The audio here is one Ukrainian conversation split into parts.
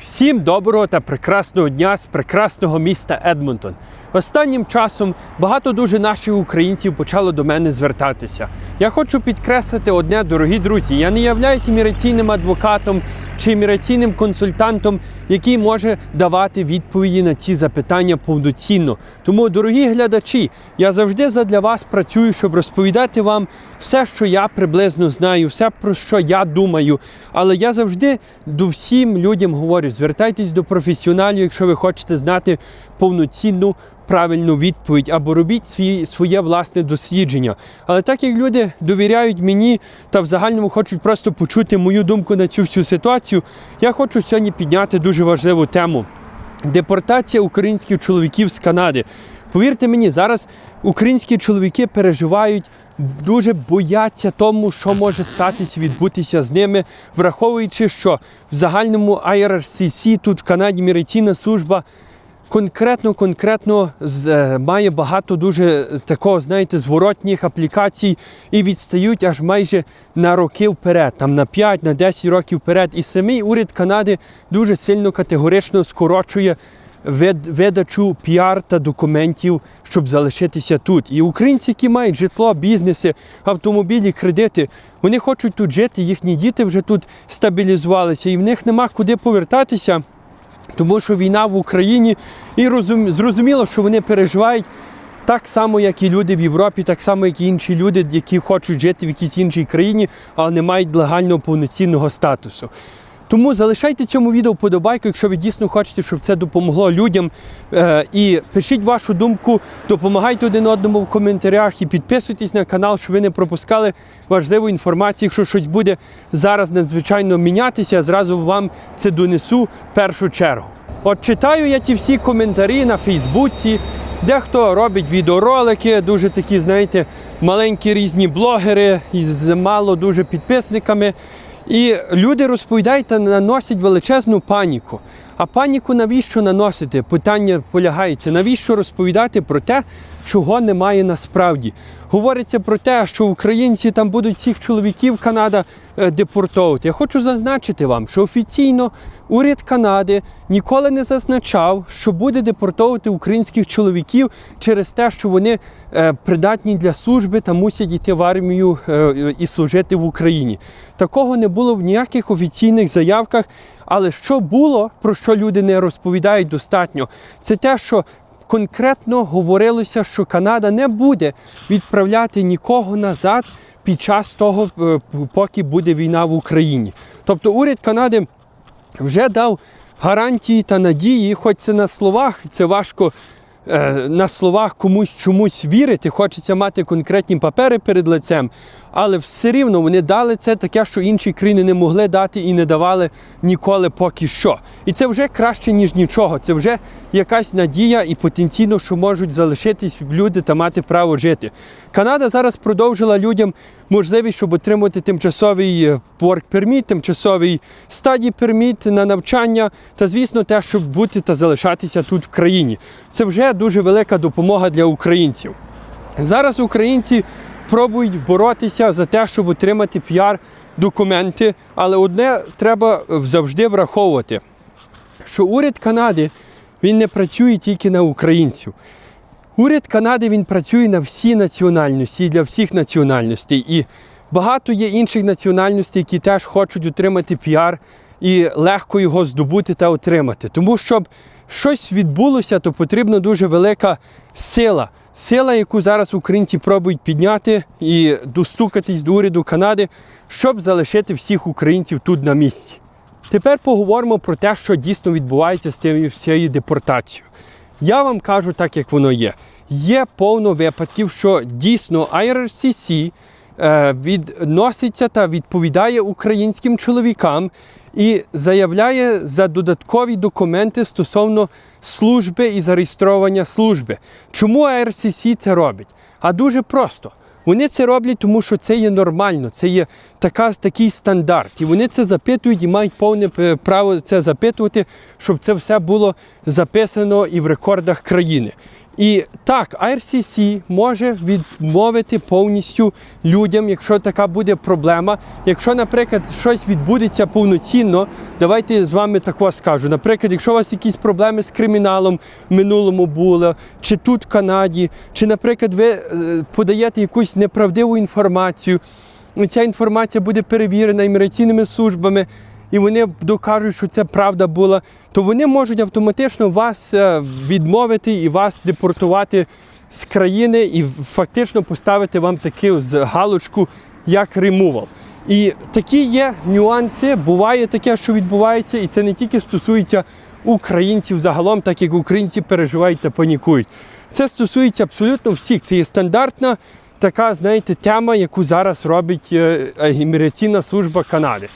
Всім доброго та прекрасного дня з прекрасного міста Едмонтон. Останнім часом багато дуже наших українців почало до мене звертатися. Я хочу підкреслити одне, дорогі друзі. Я не являюся імміграційним адвокатом чи імміграційним консультантом, який може давати відповіді на ці запитання повноцінно. Тому, дорогі глядачі, я завжди задля вас працюю, щоб розповідати вам все, що я приблизно знаю, все про що я думаю. Але я завжди до всім людям говорю: звертайтесь до професіоналів, якщо ви хочете знати повноцінну. Правильну відповідь або робіть свої, своє власне дослідження. Але так як люди довіряють мені та в загальному хочуть просто почути мою думку на цю всю ситуацію, я хочу сьогодні підняти дуже важливу тему: депортація українських чоловіків з Канади. Повірте мені, зараз українські чоловіки переживають, дуже бояться тому, що може статися, відбутися з ними, враховуючи, що в загальному IRCC тут в Канаді міграційна служба конкретно конкретно е, має багато дуже такого, знаєте, зворотніх аплікацій і відстають аж майже на роки вперед, там на 5, на 10 років вперед. І самий уряд Канади дуже сильно категорично скорочує вид- видачу піар та документів, щоб залишитися тут. І українці, які мають житло, бізнеси, автомобілі, кредити, вони хочуть тут жити, їхні діти вже тут стабілізувалися, і в них нема куди повертатися. Тому що війна в Україні, і розум, зрозуміло, що вони переживають так само, як і люди в Європі, так само, як і інші люди, які хочуть жити в якійсь іншій країні, але не мають легального повноцінного статусу. Тому залишайте цьому відео вподобайку, якщо ви дійсно хочете, щоб це допомогло людям. Е, і пишіть вашу думку, допомагайте один одному в коментарях і підписуйтесь на канал, щоб ви не пропускали важливу інформацію. Якщо щось буде зараз надзвичайно мінятися, я зразу вам це донесу в першу чергу. От читаю я ті всі коментарі на Фейсбуці, дехто робить відеоролики, дуже такі, знаєте, маленькі різні блогери із мало дуже підписниками. І люди розповідають та наносять величезну паніку. А паніку навіщо наносити? Питання полягається. Навіщо розповідати про те, чого немає насправді? Говориться про те, що українці там будуть всіх чоловіків Канада е, депортовувати. Я хочу зазначити вам, що офіційно уряд Канади ніколи не зазначав, що буде депортовувати українських чоловіків через те, що вони е, придатні для служби та мусять йти в армію е, і служити в Україні. Такого не було в ніяких офіційних заявках. Але що було, про що люди не розповідають достатньо, це те, що конкретно говорилося, що Канада не буде відправляти нікого назад під час того, е, поки буде війна в Україні. Тобто уряд Канади вже дав гарантії та надії, хоч це на словах, це важко е, на словах комусь чомусь вірити, хочеться мати конкретні папери перед лицем, але все рівно вони дали це таке, що інші країни не могли дати і не давали ніколи поки що. І це вже краще, ніж нічого. Це вже якась надія і потенційно, що можуть залишитись люди та мати право жити. Канада зараз продовжила людям можливість, щоб отримати тимчасовий е, work permit, тимчасовий стадій перміт на навчання та, звісно, те, щоб бути та залишатися тут в країні. Це вже дуже велика допомога для українців. Зараз українці пробують боротися за те, щоб отримати піар-документи, але одне треба завжди враховувати, що уряд Канади він не працює тільки на українців. Уряд Канади він працює на всі національності для всіх національностей. І багато є інших національностей, які теж хочуть отримати піар і легко його здобути та отримати. Тому щоб щось відбулося, то потрібна дуже велика сила. Сила, яку зараз українці пробують підняти і достукатись до уряду Канади, щоб залишити всіх українців тут на місці. Тепер поговоримо про те, що дійсно відбувається з цією депортацією. Я вам кажу так, як воно є. Є повно випадків, що дійсно IRCC е, відноситься та відповідає українським чоловікам і заявляє за додаткові документи стосовно служби і зареєстрування служби. Чому IRCC це робить? А дуже просто. Вони це роблять, тому що це є нормально, це є така, такий стандарт. І вони це запитують і мають повне право це запитувати, щоб це все було записано і в рекордах країни. І так, IRCC може відмовити повністю людям, якщо така буде проблема. Якщо, наприклад, щось відбудеться повноцінно, давайте з вами тако скажу. Наприклад, якщо у вас якісь проблеми з криміналом в минулому були, чи тут в Канаді, чи, наприклад, ви е, подаєте якусь неправдиву інформацію, ця інформація буде перевірена імміграційними службами. І вони докажуть, що це правда була, то вони можуть автоматично вас е, відмовити і вас депортувати з країни і фактично поставити вам таку галочку, як ремувал. І такі є нюанси. Буває таке, що відбувається, і це не тільки стосується українців загалом, так як українці переживають та панікують. Це стосується абсолютно всіх. Це є стандартна така, знаєте, тема, яку зараз робить е, е, імміграційна служба Канади.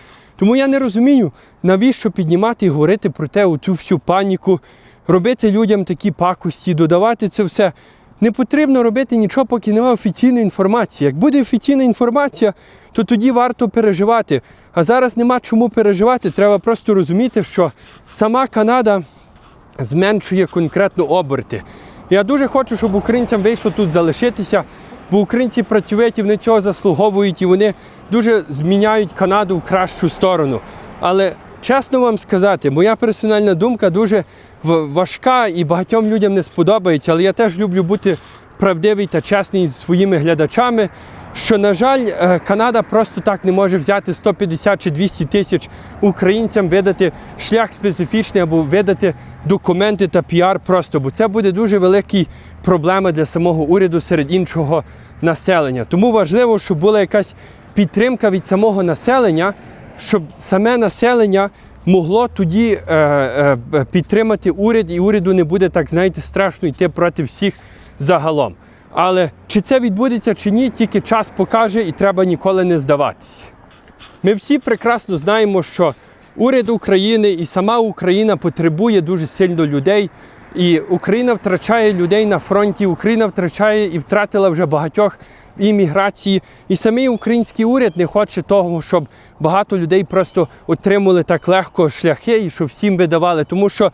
Тому я не розумію, навіщо піднімати і говорити про те, оцю всю паніку, робити людям такі пакості, додавати це все. Не потрібно робити нічого, поки немає офіційної інформації. Як буде офіційна інформація, то тоді варто переживати. А зараз нема чому переживати. Треба просто розуміти, що сама Канада зменшує конкретно оберти. Я дуже хочу, щоб українцям вийшло тут залишитися, бо українці працюють і вони цього заслуговують, і вони дуже зміняють Канаду в кращу сторону. Але чесно вам сказати, моя персональна думка дуже важка і багатьом людям не сподобається, але я теж люблю бути правдивий та чесний зі своїми глядачами. Що, на жаль, е, Канада просто так не може взяти 150 чи 200 тисяч українцям, видати шлях специфічний або видати документи та піар просто, бо це буде дуже велика проблема для самого уряду серед іншого населення. Тому важливо, щоб була якась підтримка від самого населення, щоб саме населення могло тоді е, е, підтримати уряд, і уряду не буде так, знаєте, страшно йти проти всіх загалом. Але чи це відбудеться чи ні, тільки час покаже і треба ніколи не здаватися. Ми всі прекрасно знаємо, що уряд України і сама Україна потребує дуже сильно людей. І Україна втрачає людей на фронті, Україна втрачає і втратила вже багатьох імміграції. І самий український уряд не хоче того, щоб багато людей просто отримали так легко шляхи і щоб всім видавали. Тому що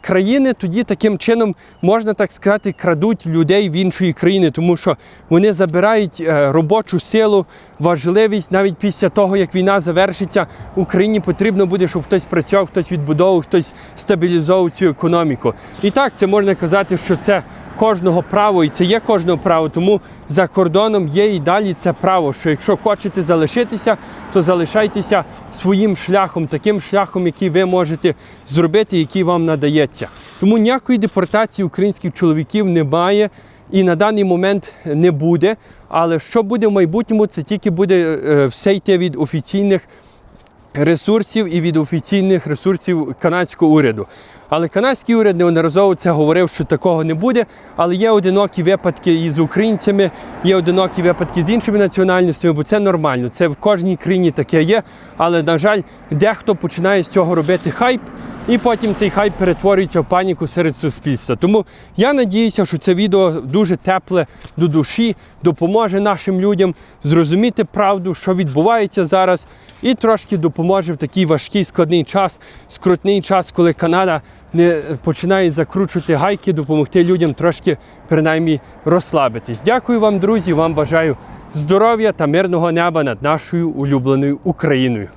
країни тоді таким чином, можна так сказати, крадуть людей в іншої країни, тому що вони забирають е, робочу силу, важливість навіть після того, як війна завершиться, Україні потрібно буде, щоб хтось працював, хтось відбудовував, хтось стабілізовував цю економіку. І так, це можна казати, що це кожного право, і це є кожного право. Тому за кордоном є і далі це право. Що якщо хочете залишитися, то залишайтеся своїм шляхом, таким шляхом, який ви можете зробити, який вам надається. Тому ніякої депортації українських чоловіків немає. І на даний момент не буде. Але що буде в майбутньому, це тільки буде е, все йти від офіційних ресурсів і від офіційних ресурсів канадського уряду. Але канадський уряд неодноразово це говорив, що такого не буде. Але є одинокі випадки із українцями, є одинокі випадки з іншими національностями, бо це нормально. Це в кожній країні таке є. Але, на жаль, дехто починає з цього робити хайп, і потім цей хайп перетворюється в паніку серед суспільства. Тому я надіюся, що це відео дуже тепле до душі, допоможе нашим людям зрозуміти правду, що відбувається зараз, і трошки допоможе в такий важкий складний час, скрутний час, коли Канада не починає закручувати гайки, допомогти людям трошки принаймні розслабитись. Дякую вам, друзі. Вам бажаю здоров'я та мирного неба над нашою улюбленою Україною.